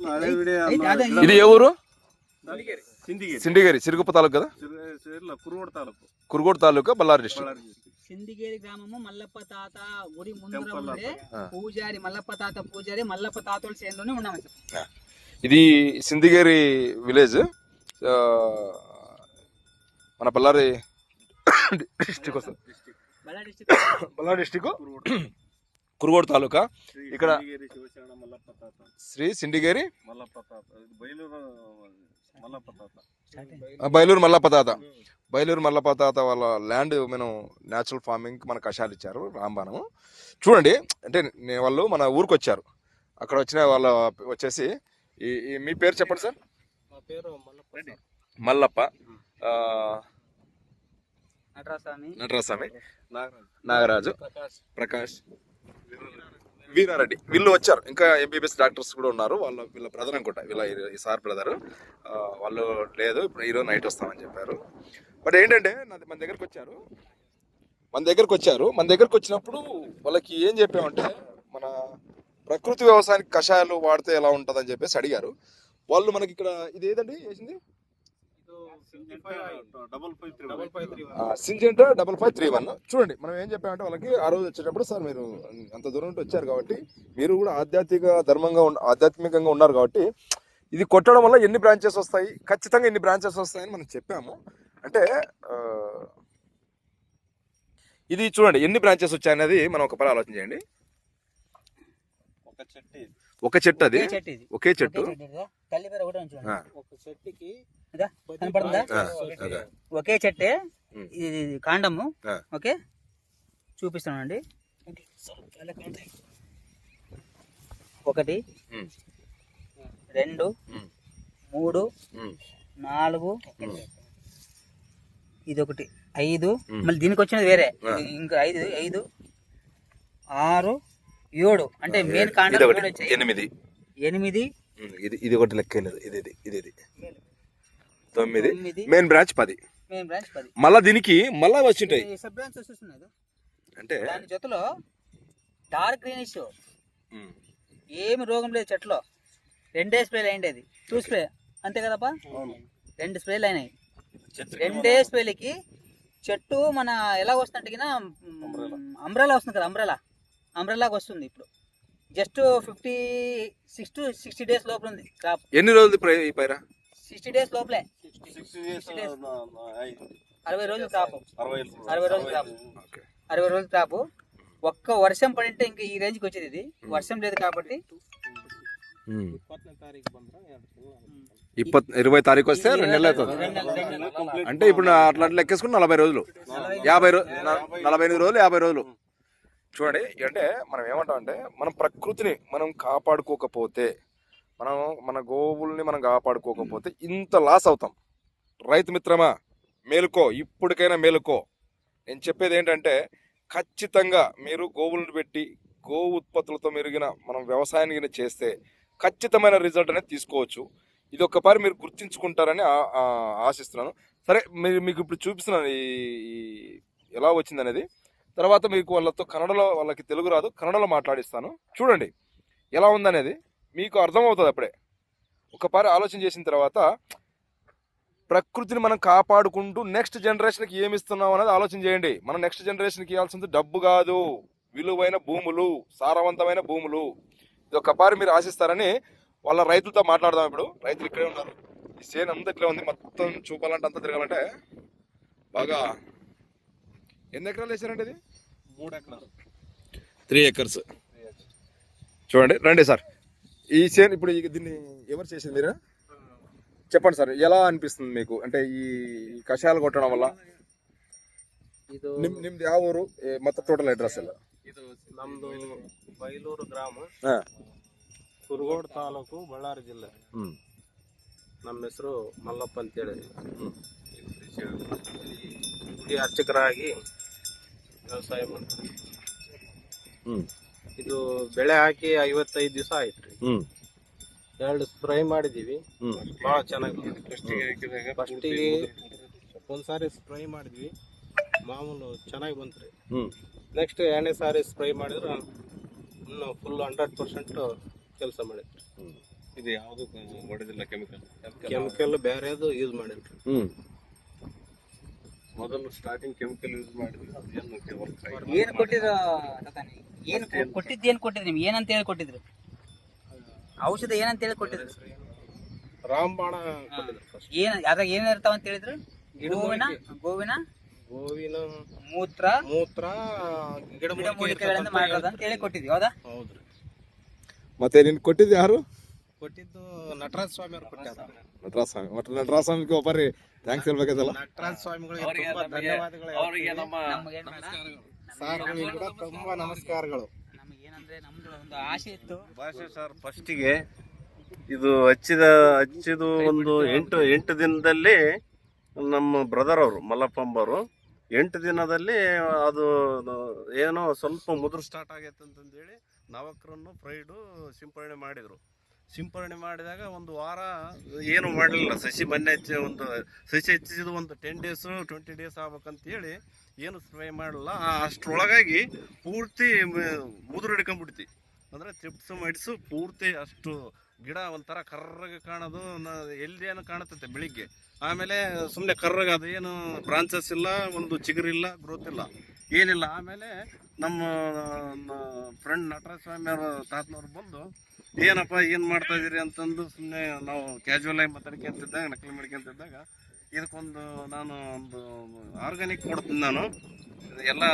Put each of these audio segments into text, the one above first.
ఇది ఏ ఊరు సిండిగేరి సిరుగుప్ప తాలూకు కదా? కురుగోడు తాలూకు. బళ్ళారి డిస్ట్రిక్ట్ సిందిగేరి గ్రామము మల్లప్ప తాత ఊరి ముందర పూజారి మల్లప్ప తాత పూజారి మల్లప్ప తాతోళ్ళ చేనులోనే ఉన్నాము ఇది సిందిగేరి విలేజ్. మన బళ్ళారి డిస్ట్రిక్ట్ వస్తుంది. Ballari district Ballari district Kurugodu taluka? ఇక్కడ శ్రీ సిండిగేరి? బయలూరు మల్లపతాత బయలూరు మల్లపతాత వాళ్ళ ల్యాండ్ మనం న్యాచురల్ ఫార్మింగ్ మన కషాలు ఇచ్చారు రాంబాణము. చూడండి అంటే వాళ్ళు మన ఊరికి వచ్చారు. అక్కడ వచ్చిన వాళ్ళ వచ్చేసి ఈ మీ పేరు చెప్పండి సార్? మల్లప్ప నటరాస్వామి నటరాస్వామి నాగరాజు. ప్రకాష్. వీరారెడ్డి. వీళ్ళు వచ్చారు. ఇంకా ఎంబీబీఎస్ డాక్టర్స్ కూడా ఉన్నారు. వాళ్ళ వీళ్ళ బ్రదర్ అనుకుంటా. వీళ్ళ ఈ- సార్ బ్రదర్. వాళ్ళు లేదు. ఇప్పుడు ఈరోజు నైట్ వస్తామని చెప్పారు. బట్ ఏంటంటే నాది మన దగ్గరకు వచ్చారు. మన దగ్గరకు వచ్చారు. మన దగ్గరకు వచ్చినప్పుడు వాళ్ళకి ఏం చెప్పామంటే మన ప్రకృతి వ్యవసాయానికి కషాయాలు వాడితే ఎలా ఉంటుందని చెప్పేసి అడిగారు. వాళ్ళు మనకి ఇక్కడ ఇది ఏదండి? వేసింది double five three double five three Syngenta double five three one చూడండి మనం ఏం చెప్పామంటే వాళ్ళకి ఆ రోజు వచ్చేటప్పుడు సార్ మీరు అంత దూరం నుండి వచ్చారు కాబట్టి మీరు కూడా ఆధ్యాత్మిక ధర్మంగా ఉన్న ఆధ్యాత్మికంగా ఉన్నారు కాబట్టి ఇది కొట్టడం వల్ల ఎన్ని బ్రాంచెస్ వస్తాయి? ఖచ్చితంగా ఎన్ని బ్రాంచెస్ వస్తాయని మనం చెప్పాము. అంటే ఇది చూడండి ఎన్ని బ్రాంచెస్ వచ్చాయనేది మనం ఒక పని ఆలోచన చేయండి. ఒక చెట్టు. ఒక చెట్టు అది? ఒకే చెట్టు ఒకే చెట్టే? కాండము. ఓకే? చూపిస్తానండి ఒకటి రెండు మూడు నాలుగు ఇది ఒకటి ఐదు. మళ్ళీ దీనికి వచ్చినది వేరే ఇంకా ఐదు ఐదు ఆరు ఏడు. అంటే మెయిన్ కాండం ఒకటి ఎనిమిది. ఎనిమిది. ఇది ఇది ఒకటి లెక్క ఇది ఇది ఇది ఇది. ఇది తొమ్మిది. మెయిన్ బ్రాంచ్ పది. మెయిన్ బ్రాంచ్ పది. మళ్ళా దీనికి మళ్ళా వచ్చింటాయి సబ్ బ్రాంచ్ అంటే దాని జೊತೆలో డార్క్ గ్రీనిష్ ఏమి రోగం లేదు చెట్లో రెండే స్ప్రేలు అయిండేది టూ స్ప్రే అంతే కదప్పా? రెండు స్ప్రేలు అయినాయి రెండే స్ప్రేలకి చెట్టు మన ఎలా వస్తుంటే అంబ్రెలా వస్తుంది కదా అంబ్రెలా అంబ్రెల్లాకి వస్తుంది ఇప్పుడు. Just fifty six to sixty days లోపల ఉంది. క్రాప్ ఎన్ని రోజులు ఈ పైరా? సిక్స్టీ డేస్ లోపలే. అరవై రోజులు క్రాప్ అరవై రోజులు. క్రాప్ అరవై రోజులు క్రాప్ ఒక్క వర్షం పడింటే ఇంకా ఈ రేంజ్కి వచ్చేది ఇది. వర్షం లేదు కాబట్టి. ఇరవై తారీఖు వస్తే రెండు నెలలు అవుతుంది. అంటే ఇప్పుడు అట్లా లెక్కేసుకుని నలభై రోజులు. యాభై రోజు నలభై ఎనిమిది రోజులు యాభై రోజులు. చూడండి అంటే మనం ఏమంటాం అంటే మనం ప్రకృతిని మనం కాపాడుకోకపోతే మనం మన గోవుల్ని మనం కాపాడుకోకపోతే ఇంత లాస్ అవుతాం. రైతు మిత్రమా మేలుకో ఇప్పటికైనా మేలుకో. నేను చెప్పేది ఏంటంటే ఖచ్చితంగా మీరు గోవులను పెట్టి గో ఉత్పత్తులతో మెరుగిన మనం వ్యవసాయాన్ని చేస్తే ఖచ్చితమైన రిజల్ట్ అనేది తీసుకోవచ్చు. ఇది ఒక్కసారి మీరు గుర్తించుకుంటారని ఆశిస్తున్నాను. సరే మీరు మీకు ఇప్పుడు చూపిస్తున్నాను ఈ ఎలా వచ్చింది అనేది తర్వాత మీకు వాళ్ళతో కన్నడలో వాళ్ళకి తెలుగు రాదు కన్నడలో మాట్లాడిస్తాను. చూడండి ఎలా ఉందనేది మీకు అర్థమవుతుంది అప్పుడే. ఒకసారి ఆలోచన చేసిన తర్వాత ప్రకృతిని మనం కాపాడుకుంటూ నెక్స్ట్ జనరేషన్కి ఏమి ఇస్తున్నాం అనేది ఆలోచన చేయండి. మనం నెక్స్ట్ జనరేషన్కి ఇవ్వాల్సింది డబ్బు కాదు విలువైన భూములు సారవంతమైన భూములు. ఇది ఒకసారి మీరు ఆశిస్తారని వాళ్ళ రైతులతో మాట్లాడదాం ఇప్పుడు. రైతులు ఇక్కడే ఉన్నారు. ఈ సేన్ అంతా ఇట్లా ఉంది. మొత్తం చూపాలంటే అంతా తిరగాలంటే బాగా ఎన్ని ఎకరాలు వేసారంటే ఇది మూడు ఎకరాలు త్రీ ఎకర్స్ చూడండి రండి సార్ ఈ సేన్ ఇప్పుడు ఈ- దీన్ని ఎవరు చేసింది మీరు చెప్పండి సార్ ఎలా అనిపిస్తుంది మీకు అంటే ఈ కషాయాలు కొట్టడం వల్ల ಇದು నిమ్ నిమ్ది ಯಾವ ఊరు ఏ- మొత్తం టోటల్ అడ్రస్ ಎಲ್ಲ ಇದು ನಮ್ದು ಬೈಲೂರು ಗ್ರಾಮ ಹಾ. ಕುರುಗೋಡು ತಾಲೂಕು ಬಳ್ಳಾರಿ ಜಿಲ್ಲೆ ಹ್ಮ್ ನಮ್ಮ ಹೆಸರು ಮಲ್ಲಪ್ಪ ಅಂತೇಳಿ ಹ್ಮ್. ಇಲ್ಲಿ ಅರ್ಚಕರಾಗಿ ವ್ಯವಸಾಯ ಮಾಡ್ತೀವಿ ಇದು ಬೆಳೆ ಹಾಕಿ ಐವತ್ತೈದು ದಿವಸ ಆಯ್ತು ರೀ ಹ್ಮ್. ಎರಡು ಸ್ಪ್ರೈ ಮಾಡಿದೀವಿ. ಬಹಳ ಭಾಳ ಚೆನ್ನಾಗಿ ಫಸ್ಟಿಗೆ ಒಂದ್ಸಾರಿ ಸ್ಪ್ರೈ ಮಾಡಿದ್ವಿ. ಮಾಮೂಲು ಚೆನ್ನಾಗಿ ಬಂತು ರೀ ಹ್ಮ್. ನೆಕ್ಸ್ಟ್ ಎರಡನೇ ಸಾರಿ ಸ್ಪ್ರೈ ಮಾಡಿದ್ರೆ ಇನ್ನು ಫುಲ್ ಹಂಡ್ರೆಡ್ ಪರ್ಸೆಂಟ್ ಕೆಲಸ ಮಾಡಿದ್ರು. ಇದು ಯಾವುದು ಹೊಡೆದಿಲ್ಲ ಕೆಮಿಕಲ್ ಕೆಮಿಕಲ್ ಬೇರೆದು ಯೂಸ್ ಮಾಡಿಲ್ರಿ ಹ್ಮ್. ಮೊದಲು ಸ್ಟಾರ್ಟಿಂಗ್ ಕೆಮಿಕಲ್ ಯೂಸ್ ಮಾಡಿದ್ವಿ ಅದೇನು ಏನ್ ಕೊಟ್ಟಿದ್ರು ತಾತ ನೀವು? ಏನ್ ಕೊಟ್ಟಿದ್ದು ಏನ್ ಕೊಟ್ಟಿದ್ರು ನಿಮ್ಗೆ? ಏನಂತ ಹೇಳಿ ಕೊಟ್ಟಿದ್ರು? ಔಷಧ ಏನಂತ ಹೇಳಿ ಕೊಟ್ಟಿದ್ರು? ರಾಮಬಾಣ ಏನ್ ಅದ್ರಾಗ ಏನ್ ಇರ್ತಾವ ಅಂತ ಹೇಳಿದ್ರು? ಗೋವಿನ? ಗೋವಿನ? ಗೋವಿನ ಮೂತ್ರ? ಮೂತ್ರ ಗಿಡ ಗಿಡಮೂಲಿಕೆಗಳಿಂದ ಮಾಡಿರೋದು ಅಂತ ಹೇಳಿ ಕೊಟ್ಟಿದ್ವಿ ಹೌದಾ? ಹೌದ್ರಿ. ಮತ್ತೆ ನಿನ್ ಕೊಟ್ಟಿದ್ದು ಯಾರು? ಕೊಟ್ಟಿದ್ದು ನಟರಾಜ ಸ್ವಾಮಿ ಅವ್ರು ಕೊಟ್ಟಿದ್ದಾರೆ ನಟರಾಜ ಸ್ವಾಮಿ. ಒಟ್ಟು ನಟರಾಜ ಸ್ವಾಮಿಗೆ ಒಬ್ಬರಿ. ಥ್ಯಾಂಕ್ಸ್ ಹೇಳ್ಬೇಕೈತಲ್ಲ. ನಟರಾಜ ಸ್ವಾಮಿಗಳಿಗೆ ತುಂಬಾ ಧನ್ಯವಾದಗಳು. ಅವರಿಗೆ ನಮ್ಮ ನಮಸ್ಕಾರಗಳು. ಸರ್ ನಿಮಗೆ ಕೂಡ ತುಂಬಾ ನಮಸ್ಕಾರಗಳು. ನಮಗೆ ಏನಂದ್ರೆ ನಮ್ದು ಒಂದು ಆಸೆ ಇತ್ತು. ಭಾಷೆ ಸರ್ ಫಸ್ಟಿಗೆ ಇದು ಹಚ್ಚಿದ ಹಚ್ಚಿದು ಒಂದು ಎಂಟು ಎಂಟು ದಿನದಲ್ಲಿ ನಮ್ಮ ಬ್ರದರ್ ಅವರು ಮಲ್ಲಪ್ಪಂಬರು ಎಂಟು ದಿನದಲ್ಲಿ ಅದು ಏನೋ ಸ್ವಲ್ಪ ಮುದುರು ಸ್ಟಾರ್ಟ್ ಆಗೈತೆ ಅಂತಂದೇಳಿ ನಾವಕ್ರನ್ನು ಪ್ರೈಡು ಸಿಂಪರಣೆ ಮಾಡಿದರು. ಸಿಂಪರಣೆ ಮಾಡಿದಾಗ ಒಂದು ವಾರ ಏನು ಮಾಡಲಿಲ್ಲ. ಸಸಿ ಮನೆ ಹಚ್ಚಿ ಒಂದು, ಸಸಿ ಹೆಚ್ಚಿಸಿದ ಒಂದು ಟೆನ್ ಡೇಸು ಟ್ವೆಂಟಿ ಡೇಸ್ ಆಗ್ಬೇಕಂತೇಳಿ ಏನು ಸ್ಪ್ರೇ ಮಾಡಲ್ಲ ಅಷ್ಟರೊಳಗಾಗಿ ಪೂರ್ತಿ ಮುದುರು ಹಿಡ್ಕೊಂಡ್ಬಿಡ್ತಿ. ಅಂದರೆ ಚಿಪ್ಸ್ ಮಡಿಸು, ಪೂರ್ತಿ ಅಷ್ಟು ಗಿಡ ಒಂಥರ ಕರ್ರಗೆ ಕಾಣೋದು, ನ- ಎಲ್ಲಿ ಏನು ಕಾಣುತ್ತೆ ಬೆಳಿಗ್ಗೆ. ಆಮೇಲೆ ಸುಮ್ಮನೆ ಕರ್ರಗೆ ಏನು ಬ್ರಾಂಚಸ್ ಇಲ್ಲ, ಒಂದು ಚಿಗುರಿಲ್ಲ ಗ್ರೋತ್ ಇಲ್ಲ. ಏನಿಲ್ಲ. ಆಮೇಲೆ ನಮ್ಮ ಫ್ರೆಂಡ್ ನಟರಾಜ ಸ್ವಾಮಿ ಅವ್ರ ತಾತನವ್ರು ಬಂದು ಏನಪ್ಪ ಏನು ಮಾಡ್ತಾ ಇದೀರಿ ಅಂತಂದು ಸುಮ್ಮನೆ ನಾವು ಕ್ಯಾಶುವಲ್ ಆಗಿ ಮಾತಾಡ್ಕೊಂತಿದ್ದಾಗ ನಕಲಿ ಮಾಡ್ಕೊಂತಿದ್ದಾಗ ಇದಕ್ಕೊಂದು ನಾನು ಒಂದು ಆರ್ಗ್ಯಾನಿಕ್ ಕೊಡ್ತೀನಿ ನಾನು ಎಲ್ಲ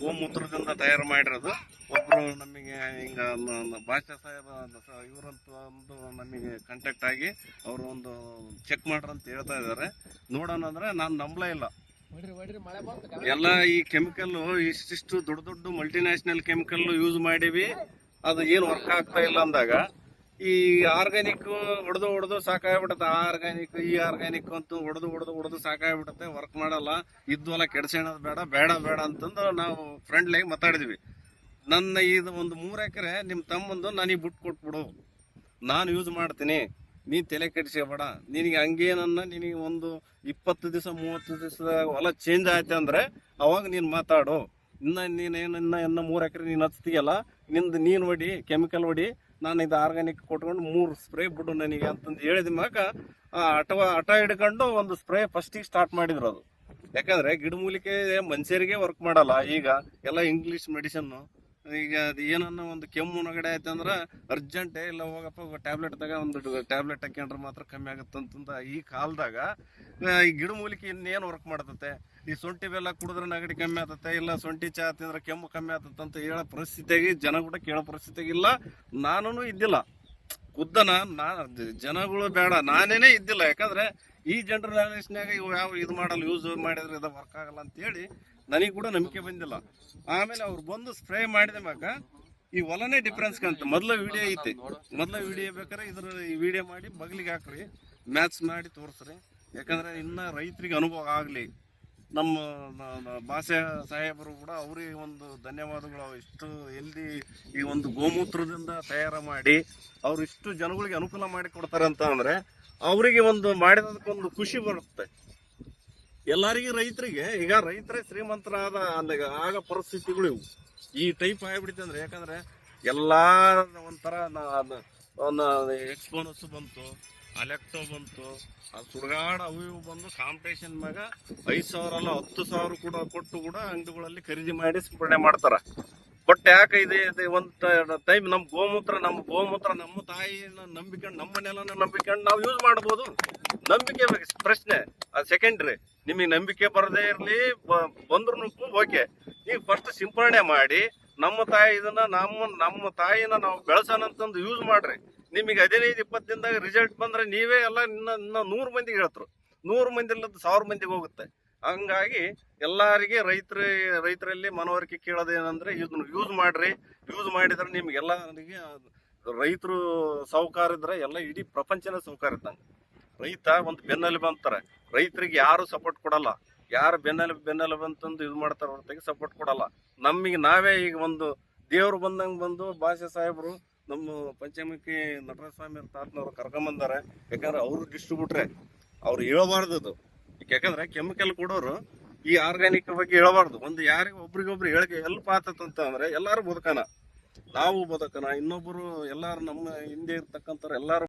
ಗೋಮೂತ್ರದಿಂದ ತಯಾರು ಮಾಡಿರೋದು. ಒಬ್ಬರು ನಮಗೆ ಹಿಂಗ ಭಾಷಾ ಸಾಹೇಬ ಇವರಂತ ಒಂದು ನಮಗೆ ಕಾಂಟ್ಯಾಕ್ಟ್ ಆಗಿ ಅವರು ಒಂದು ಚೆಕ್ ಮಾಡ್ರಿ ಅಂತ ಹೇಳ್ತಾ ಇದ್ದಾರೆ. ನೋಡೋಣ ಅಂದ್ರೆ ನಾನು ನಂಬಲೇ ಇಲ್ಲ. ಎಲ್ಲ ಈ ಕೆಮಿಕಲ್ ಇಷ್ಟಿಷ್ಟು ದೊಡ್ಡ ದೊಡ್ಡ ಮಲ್ಟಿನ್ಯಾಷನಲ್ ಕೆಮಿಕಲ್ ಯೂಸ್ ಮಾಡಿವಿ. ಅದು ಏನು ವರ್ಕ್ ಆಗ್ತಾ ಇಲ್ಲ ಅಂದಾಗ, ಈ ಆರ್ಗ್ಯಾನಿಕ್ ಹೊಡೆದು ಹೊಡೆದು ಸಾಕಾಗ್ಬಿಡುತ್ತೆ. ಆ ಆರ್ಗ್ಯಾನಿಕ್ ಈ ಆರ್ಗ್ಯಾನಿಕ್ ಅಂತೂ ಹೊಡೆದು ಹೊಡೆದು ಹೊಡೆದು ಸಾಕಾಗ್ಬಿಡುತ್ತೆ. ವರ್ಕ್ ಮಾಡಲ್ಲ. ಇದ್ವಲ್ಲ ಕೆಡ್ಸೋಣದು ಬೇಡ ಬೇಡ ಬೇಡ ಅಂತಂದು ನಾವು ಫ್ರೆಂಡ್ಲಿಯಾಗಿ ಮಾತಾಡಿದ್ವಿ. ನನ್ನ ಇದು ಒಂದು ಮೂರು ಎಕರೆ ನಿಮ್ಮ ತಮ್ಮಂದು ನನಗೆ ಬಿಟ್ಟು ಕೊಟ್ಬಿಡು. ನಾನು ಯೂಸ್ ಮಾಡ್ತೀನಿ. ನೀನು ತಲೆ ಕೆಡಿಸ್ಕೋಬೇಡ. ನಿನಗೆ ಹಂಗೇನನ್ನ ನಿನಗೆ ಒಂದು ಇಪ್ಪತ್ತು ದಿವಸ, ಮೂವತ್ತು ದಿವಸ ಹೊಲ ಚೇಂಜ್ ಆಯ್ತು ಅಂದರೆ ಅವಾಗ ನೀನು ಮಾತಾಡು. ಇನ್ನು ನೀನೇನು ಇನ್ನು ಇನ್ನು ಮೂರು ಎಕರೆ ನೀನು ಹಚ್ತೀಯಲ್ಲ ನಿಂದು ನೀನು ಹೊಡಿ ಕೆಮಿಕಲ್ ಹೊಡಿ ನಾನು ಇದು ಆರ್ಗ್ಯಾನಿಕ್ ಕೊಟ್ಕೊಂಡು ಮೂರು ಸ್ಪ್ರೇ ಬಿಡು ನನಗೆ ಅಂತಂದು ಹೇಳಿದ ಮ್ಯಾಗ ಆ ಅಟವ ಹಠ ಹಿಡ್ಕೊಂಡು ಒಂದು ಸ್ಪ್ರೇ ಫಸ್ಟಿಗೆ ಸ್ಟಾರ್ಟ್ ಮಾಡಿದ್ರು ಅದು. ಯಾಕಂದ್ರೆ ಗಿಡಮೂಲಿಕೆ ಮನುಷ್ಯರಿಗೆ ವರ್ಕ್ ಮಾಡಲ್ಲ. ಈಗ ಎಲ್ಲ ಇಂಗ್ಲೀಷ್ ಮೆಡಿಸನ್ನು ಈಗ ಅದು ಏನನ್ನ ಒಂದು ಕೆಮ್ಮು ನಗಡೆ ಆಯ್ತು ಅಂದ್ರೆ ಅರ್ಜೆಂಟೇ ಇಲ್ಲ, ಹೋಗಪ್ಪ ಟ್ಯಾಬ್ಲೆಟ್ ತಗ ಒಂದು ಟ್ಯಾಬ್ಲೆಟ್ ಹಾಕ್ಯಂಡ್ರೆ ಮಾತ್ರ ಕಮ್ಮಿ ಆಗುತ್ತೆ ಅಂತಂದ ಈ ಕಾಲದಾಗ ಈ ಗಿಡಮೂಲಿಕೆ ಇನ್ನೇನು ವರ್ಕ್ ಮಾಡ್ತತೆ? ಈ ಸೊಂಟಿ ಬೆಲ್ಲ ಕುಡಿದ್ರೆ ನಗಡಿ ಕಮ್ಮಿ ಆಗ್ತತೆ ಇಲ್ಲ ಸೊಂಟಿ ಚಹಾ ತಿಂದ್ರೆ ಕೆಮ್ಮು ಕಮ್ಮಿ ಆಗ್ತತೆ ಅಂತ ಹೇಳೋ ಪರಿಸ್ಥಿತಿಯಾಗಿ ಜನ ಕೂಡ ಕೇಳೋ ಪರಿಸ್ಥಿತಿಯಾಗಿಲ್ಲ ನಾನು ಇದ್ದಿಲ್ಲ. ಖುದ್ದನ ನಾನು ಜನಗಳು ಬೇಡ, ನಾನೇನೇ ಇದ್ದಿಲ್ಲ. ಯಾಕಂದ್ರೆ ಈ ಜನರಲ್ಸ್ನಾಗ ಇವು ಯಾವ ಇದು ಮಾಡಲ್ಲ ಯೂಸ್ ಮಾಡಿದ್ರೆ ಇದು ವರ್ಕ್ ಆಗಲ್ಲ ಅಂತೇಳಿ ನನಗೆ ಕೂಡ ನಂಬಿಕೆ ಬಂದಿಲ್ಲ. ಆಮೇಲೆ ಅವ್ರು ಬಂದು ಸ್ಪ್ರೇ ಮಾಡಿದ ಮ್ಯಾಗ ಈ ಹೊಲನೇ ಡಿಫ್ರೆನ್ಸ್ ಕಾಣ್ತು. ಮೊದಲ ವಿಡಿಯೋ ಐತಿ. ಮೊದಲ ವಿಡಿಯೋ ಬೇಕಾದ್ರೆ ಇದ್ರ ಈ ವಿಡಿಯೋ ಮಾಡಿ ಬಗ್ಲಿಗೆ ಹಾಕ್ರಿ. ಮ್ಯಾಚ್ ಮಾಡಿ ತೋರಿಸ್ರಿ. ಯಾಕಂದ್ರೆ ಇನ್ನ ರೈತರಿಗೆ ಅನುಭವ ಆಗಲಿ. ನಮ್ಮ ಭಾಷೆ ಸಾಹೇಬರು ಕೂಡ ಅವರಿಗೆ ಒಂದು ಧನ್ಯವಾದಗಳು. ಇಷ್ಟು ಎಲ್ಲಿ ಈ ಒಂದು ಗೋಮೂತ್ರದಿಂದ ತಯಾರು ಮಾಡಿ ಅವ್ರು ಇಷ್ಟು ಜನಗಳಿಗೆ ಅನುಕೂಲ ಮಾಡಿ ಕೊಡ್ತಾರೆ ಅಂತ ಅಂದ್ರೆ ಅವರಿಗೆ ಒಂದು ಮಾಡಿದಕ್ಕೊಂದು ಖುಷಿ ಬರುತ್ತೆ. ಎಲ್ಲರಿಗೂ ರೈತರಿಗೆ, ಈಗ ರೈತರೇ ಶ್ರೀಮಂತರಾದ ಅಂದಾಗ ಆಗ ಪರಿಸ್ಥಿತಿಗಳು ಇವು. ಈ ಟೈಪ್ ಆಗಿಬಿಡುತ್ತೆ ಅಂದ್ರೆ ಯಾಕಂದ್ರೆ ಎಲ್ಲ ಒಂಥರ ಎಕ್ಸ್ಪೋನಸ್ ಬಂತು ಅಲೆಕ್ಟೋ ಬಂತು, ಆ ಸುಡಗಾಡ ಅವು ಇವು ಬಂದು ಕಾಂಪಿಟೇಷನ್ ಮ್ಯಾಗ ಐದು ಸಾವಿರ ಅಲ್ಲ ಹತ್ತು ಸಾವಿರ ಕೂಡ ಕೊಟ್ಟು ಕೂಡ ಅಂಗಡಿಗಳಲ್ಲಿ ಖರೀದಿ ಮಾಡಿ ಸಿಂಪಡಣೆ ಮಾಡ್ತಾರ. ಬಟ್ ಯಾಕೆ ಇದೆ ಒಂದ್ ಟೈಮ್ ನಮ್ಮ ಗೋಮೂತ್ರ ನಮ್ಮ ಗೋಮೂತ್ರ, ನಮ್ಮ ತಾಯಿನ ನಂಬಿಕೊಂಡು ನಮ್ಮ ನೆಲನ ನಂಬಿಕೊಂಡು ನಾವು ಯೂಸ್ ಮಾಡ್ಬೋದು. ನಂಬಿಕೆ ಪ್ರಶ್ನೆ. ಅದು ಸೆಕೆಂಡ್ರಿ ನಿಮಗೆ ನಂಬಿಕೆ ಬರದೇ ಇರಲಿ ಬಂದ್ರು ಓಕೆ ನೀವು ಫಸ್ಟ್ ಸಿಂಪರಣೆ ಮಾಡಿ, ನಮ್ಮ ತಾಯಿ ಇದನ್ನ ನಮ್ಮ ನಮ್ಮ ತಾಯಿನ ನಾವು ಬೆಳೆಸೋಣ ಅಂತಂದು ಯೂಸ್ ಮಾಡ್ರಿ. ನಿಮಗೆ ಹದಿನೈದು, ಇಪ್ಪತ್ತು ದಿನದಾಗ ರಿಸಲ್ಟ್ ಬಂದ್ರೆ ನೀವೇ ಎಲ್ಲ ಇನ್ನ ನೂರು ಮಂದಿಗೆ ಹೇಳ್ತರು. ನೂರು ಮಂದಿ ಇಲ್ಲದ ಸಾವಿರ ಮಂದಿಗೆ ಹೋಗುತ್ತೆ. ಹಂಗಾಗಿ ಎಲ್ಲರಿಗೆ ರೈತರ, ರೈತರಲ್ಲಿ ಮನವರಿಕೆ ಕೇಳೋದೇನಂದ್ರೆ ಇದನ್ನ ಯೂಸ್ ಮಾಡ್ರಿ. ಯೂಸ್ ಮಾಡಿದ್ರೆ ನಿಮ್ಗೆ ಎಲ್ಲರಿಗೆ ರೈತರು ಸಾಹುಕಾರ ಇದ್ರೆ ಎಲ್ಲ ಇಡೀ ಪ್ರಪಂಚನೇ ಸಾಹುಕಾರ ಇದ್ದಂಗೆ. ರೈತ ಒಂದು ಬೆನ್ನಲ್ಲಿ ಬಂತಾರೆ ರೈತರಿಗೆ ಯಾರು ಸಪೋರ್ಟ್ ಕೊಡಲ್ಲ. ಯಾರು ಬೆನ್ನಲ್ಲಿ ಬೆನ್ನಲ್ಲಿ ಬಂತಂದು ಇದು ಮಾಡ್ತಾರೆ ಹೊರತಾಗಿ ಸಪೋರ್ಟ್ ಕೊಡಲ್ಲ. ನಮಗೆ ನಾವೇ ಈಗ ಒಂದು ದೇವರು ಬಂದಂಗೆ ಬಂದು ಭಾಷೆ ಸಾಹೇಬರು ನಮ್ಮ ಪಂಚಮುಖಿ ನಟರಾಜ ಸ್ವಾಮಿ ತಾತನವ್ರು ಕರ್ಕೊಂಬಂದಾರೆ ಯಾಕಂದ್ರೆ ಅವರು ಡಿಸ್ಟ್ರಿಬ್ಯೂಟ್ರೆ ಅವ್ರು ಹೇಳಬಾರ್ದು ಯಾಕಂದ್ರೆ ಕೆಮಿಕಲ್ ಕೊಡೋರು ಈ ಆರ್ಗ್ಯಾನಿಕ್ ಬಗ್ಗೆ ಹೇಳಬಾರ್ದು. ಒಂದು ಯಾರಿಗೆ ಒಬ್ರಿಗೊಬ್ರು ಹೇಳಿಕೆ ಎಲ್ಪ್ ಆತಂತ ಅಂದ್ರೆ ಎಲ್ಲಾರು ಬದುಕನ. ನಾವು ಬದುಕನ ಇನ್ನೊಬ್ಬರು ಎಲ್ಲಾರು ನಮ್ಮ ಹಿಂದೆ ಇರ್ತಕ್ಕಂಥವ್ರು ಎಲ್ಲಾರು